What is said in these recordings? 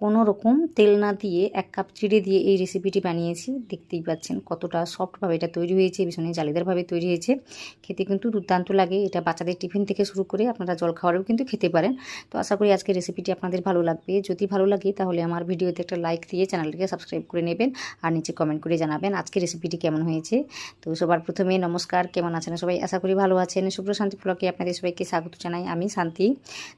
কোনো রকম তেল না দিয়ে এক কাপ চিড়ে দিয়ে এই রেসিপিটি বানিয়েছি। দেখতেই পাচ্ছেন কতটা সফটভাবে এটা তৈরি হয়েছে, ভীষণই জালিদারভাবে তৈরি হয়েছে। খেতে কিন্তু দুর্দান্ত লাগে। এটা বাচ্চাদের টিফিন থেকে শুরু করে আপনারা জল খাওয়ারেও কিন্তু খেতে পারেন। তো আশা করি আজকে রেসিপিটি আপনাদের ভালো লাগবে। যদি ভালো লাগে তাহলে আমার ভিডিওতে একটা লাইক দিয়ে চ্যানেলটিকে সাবস্ক্রাইব করে নেবেন আর নিচে কমেন্ট করে জানাবেন আজকে রেসিপিটি কেমন হয়েছে। তো সবার প্রথমে নমস্কার, কেমন আছেন সবাই? আশা করি ভালো আছেন। শুভ্র শান্তি ফ্লকে আপনাদের সবাইকে স্বাগত জানাই। আমি শান্তি।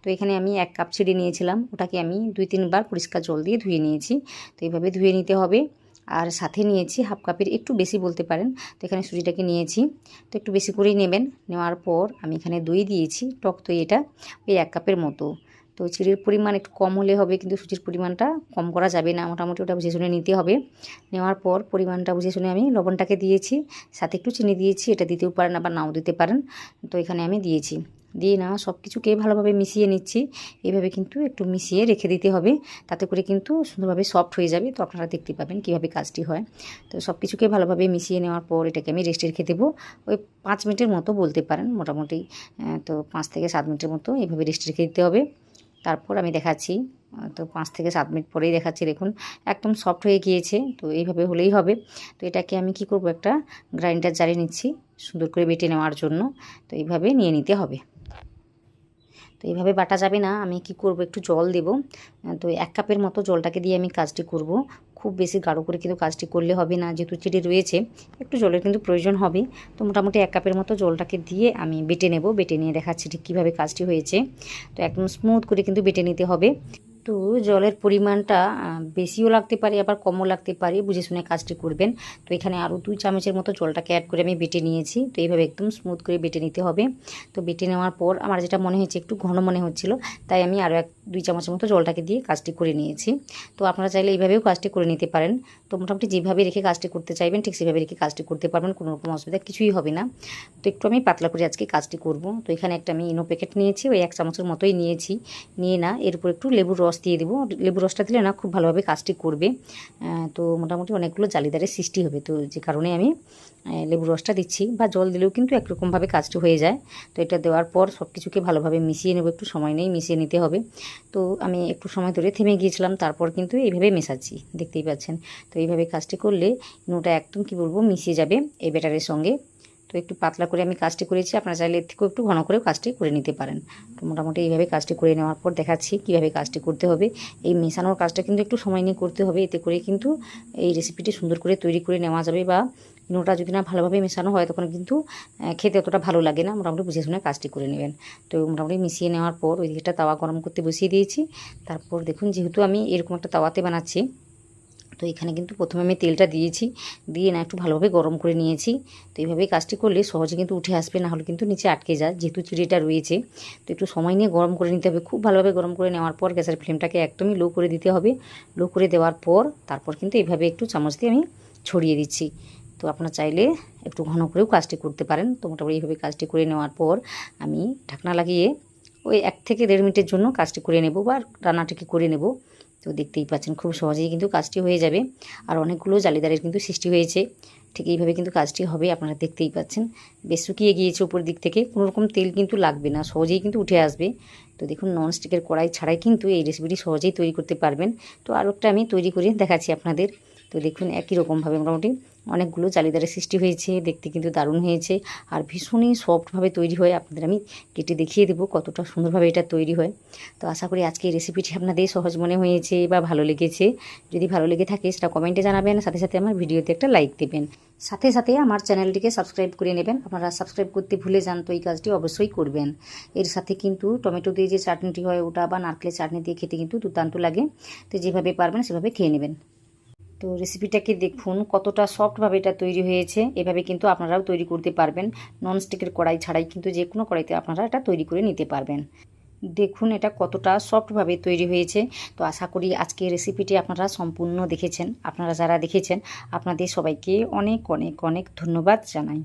তো এখানে আমি এক কাপ ছিঁড়ে নিয়েছিলাম। ওটাকে আমি দুই তিনবার পরিষ্কার জল দিয়ে ধুয়ে নিয়েছি। তো এইভাবে ধুয়ে নিতে হবে। আর সাথে নিয়েছি হাফ কাপের একটু বেশি বলতে পারেন। তো এখানে সুজিটাকে নিয়েছি। তো একটু বেশি করেই নেবেন। নেওয়ার পর আমি এখানে দই দিয়েছি, টক দই এটা, ওই এক কাপের মতো। তো চিড়ের পরিমাণ একটু কম হলে হবে, কিন্তু সুজির পরিমাণটা কম করা যাবে না। মোটামুটি ওটা বুঝে শুনে নিতে হবে। নেওয়ার পর পরিমাণটা বুঝে শুনে আমি লবণটাকে দিয়েছি, সাথে একটু চিনি দিয়েছি, এটা দিতেও পারেন আবার নাও দিতে পারেন। তো এখানে আমি দিয়েছি। দিয়ে না সব কিছুকে ভালোভাবে মিশিয়ে নিচ্ছি। এইভাবে কিন্তু একটু মিশিয়ে রেখে দিতে হবে। তাতে করে কিন্তু সুন্দরভাবে সফট হয়ে যাবে। তো আপনারা দেখতে পাবেন কীভাবে কাজটি হয়। তো সব কিছুকে ভালোভাবে মিশিয়ে নেওয়ার পর এটাকে আমি রেস্টে রেখে দেবো। ওই পাঁচ মিনিটের মতো বলতে পারেন। মোটামুটি তো পাঁচ থেকে সাত মিনিটের মতো এইভাবে রেস্টে রেখে দিতে হবে। তারপর আমি দেখাচ্ছি তো পাঁচ থেকে সাত মিনিট পরেই দেখাচ্ছি, দেখুন, একদম সফট হয়ে গিয়েছে, তো এইভাবে হলেই হবে। তো এটাকে আমি কি করব, একটা গ্রাইন্ডার জারি নিচ্ছি, সুন্দর করে বেটে নেওয়ার জন্য, তো এইভাবে নিয়ে নিতে হবে। তো এইভাবে বাটা যাবে না। আমি কি করব? একটু জল দেব। তো এক কাপের মতো জলটাকে দিয়ে আমি কাজটি করব। খুব বেশি গাঢ় করে কিন্তু কাজটি করলে হবে না। যেহেতু চিটি রয়েছে, একটু জলের কিন্তু প্রয়োজন হবে। তো মোটামুটি এক কাপের মতো জলটাকে দিয়ে আমি বেটে নেব। বেটে নিয়ে দেখাচ্ছি ঠিক কীভাবে কাজটি হয়েছে। তো একদম স্মুথ করে কিন্তু বেটে নিতে হবে। তো জলের পরিমাণটা বেশিও লাগতে পারে, আবার কমও লাগতে পারে, বুঝে শুনে কাজটি করবেন। তো এখানে আরও দুই চামচের মতো জলটাকে অ্যাড করে আমি বেটে নিয়েছি। তো এইভাবে একদম স্মুথ করে বেটে নিতে হবে। তো বেটে নেওয়ার পর আমার যেটা মনে হয়েছে, একটু ঘন মনে হচ্ছিল, তাই আমি আরও এক, দুই চামচের মতো জলটাকে দিয়ে কাজটি করে নিয়েছি। তো আপনারা চাইলে এইভাবেও কাজটি করে নিতে পারেন। তো মোটামুটি যেভাবে রেখে কাজটি করতে চাইবেন, ঠিক সেভাবে রেখে কাজটি করতে পারবেন, কোনো রকম অসুবিধা কিছুই হবে না। তো একটু আমি পাতলা করে আজকে কাজটি করব। তো এখানে একটা আমি ইনো প্যাকেট নিয়েছি, ওই এক চামচের মতোই নিয়েছি। নিয়ে না, এর উপর একটু লেবুর রস দিয়ে দেবো। লেবু রসটা দিলে না খুব ভালোভাবে কাজটি করবে। তো মোটামুটি অনেকগুলো জালিদারের সৃষ্টি হবে। তো যে কারণে আমি লেবু রসটা দিচ্ছি বা জল দিলেও কিন্তু একরকমভাবে কাজটি হয়ে যায়। তো এটা দেওয়ার পর সব কিছুকে ভালোভাবে মিশিয়ে নেব। একটু সময় নেই, মিশিয়ে নিতে হবে। তো আমি একটু সময় ধরে থেমে গিয়েছিলাম, তারপর কিন্তু এইভাবে মেশাচ্ছি। দেখতেই পাচ্ছেন। তো এইভাবে কাজটি করলে নোটা একদম কি বলব মিশিয়ে যাবে। এই ব্যাটারের সঙ্গে তো একটু পাতলা করে আমি কাজটি করেছি। আপনারা চাইলে এর থেকেও একটু ঘন করেও কাজটি করে নিতে পারেন। তো মোটামুটি এইভাবে কাজটি করে নেওয়ার পর দেখাচ্ছি কীভাবে কাজটি করতে হবে। এই মেশানোর কাজটা কিন্তু একটু সময় নিয়ে করতে হবে। এতে করে কিন্তু এই রেসিপিটি সুন্দর করে তৈরি করে নেওয়া যাবে বা নোটা যদি না ভালোভাবে মেশানো হয় তখন কিন্তু খেতে অতটা ভালো লাগে না। মোটামুটি বুঝে শুনে কাজটি করে নেবেন। তো মোটামুটি মিশিয়ে নেওয়ার পর ওই দিকটা তাওয়া গরম করতে বসিয়ে দিয়েছি। তারপর দেখুন, যেহেতু আমি এরকম একটা তাওয়াতে বানাচ্ছি তো এখানে কিন্তু প্রথমে আমি তেলটা দিয়েছি। দিয়ে না একটু ভালোভাবে গরম করে নিয়েছি। তো এইভাবে কাজটি করলে সহজে কিন্তু উঠে আসবে, না হলে কিন্তু নিচে আটকে যায়, যেহেতু চিড়িটা রয়েছে। তো একটু সময় নিয়ে গরম করে নিতে হবে। খুব ভালোভাবে গরম করে নেওয়ার পর গ্যাসের ফ্লেমটাকে একদমই লো করে দিতে হবে। লো করে দেওয়ার পর তারপর কিন্তু এইভাবে একটু চামচ দিয়ে আমি ছড়িয়ে দিচ্ছি। তো আপনারা চাইলে একটু ঘন করেও কাজটি করতে পারেন। তো মোটামুটি এইভাবে কাজটি করে নেওয়ার পর আমি ঢাকনা লাগিয়ে ওই এক থেকে দেড় মিনিটের জন্য কাজটি করে নেব বা রান্নাটিকে করে নেব। তো দেখতেই পাচ্ছেন, খুব সহজেই কিন্তু কাজটি হয়ে যাবে। আর অনেকগুলো জালিদারের কিন্তু সৃষ্টি হয়েছে। ঠিক এইভাবে কিন্তু কাজটি হবে, আপনারা দেখতেই পাচ্ছেন। বেশ শুকিয়ে গিয়েছে উপর দিক থেকে, কোনোরকম তেল কিন্তু লাগবে না, সহজেই কিন্তু উঠে আসবে। তো দেখুন ননস্টিকের কড়াই ছাড়াই কিন্তু এই রেসিপিটি সহজেই তৈরি করতে পারবেন। তো আরও একটা আমি তৈরি করে দেখাচ্ছি আপনাদের। তো দেখুন একই রকমভাবে মোটামুটি অনেকগুলো জালিদারের সৃষ্টি হয়েছে, দেখতে কিন্তু দারুণ হয়েছে। আর ভীষণই সফটভাবে তৈরি হয়। আপনাদের আমি কেটে দেখিয়ে দেবো কতটা সুন্দরভাবে এটা তৈরি হয়। তো আশা করি আজকে এই রেসিপিটি আপনাদের সহজ মনে হয়েছে বা ভালো লেগেছে। যদি ভালো লেগে থাকে সেটা কমেন্টে জানাবেন সাথে সাথে আমার ভিডিওতে একটা লাইক দেবেন। সাথে সাথে আমার চ্যানেলটিকে সাবস্ক্রাইব করে নেবেন। আপনারা সাবস্ক্রাইব করতে ভুলে যান তো এই কাজটি অবশ্যই করবেন। এর সাথে কিন্তু টমেটো দিয়ে যে চাটনিটি হয় ওটা বা নারকেলের চাটনি দিয়ে খেতে কিন্তু দুর্দান্ত লাগে। তো যেভাবে পারবেন সেভাবে খেয়ে নেবেন। তো রেসিপিটাকে দেখুন, কতটা সফটভাবে এটা তৈরি হয়েছে। এভাবে কিন্তু আপনারাও তৈরি করতে পারবেন। ননস্টিকের কড়াই ছাড়াই কিন্তু যে কোনো কড়াইতে আপনারা এটা তৈরি করে নিতে পারবেন। দেখুন এটা কতটা সফটভাবে তৈরি হয়েছে। তো আশা করি আজকে রেসিপিটি আপনারা সম্পূর্ণ দেখেছেন। আপনারা যারা দেখেছেন, আপনাদের সবাইকে অনেক অনেক অনেক ধন্যবাদ জানাই।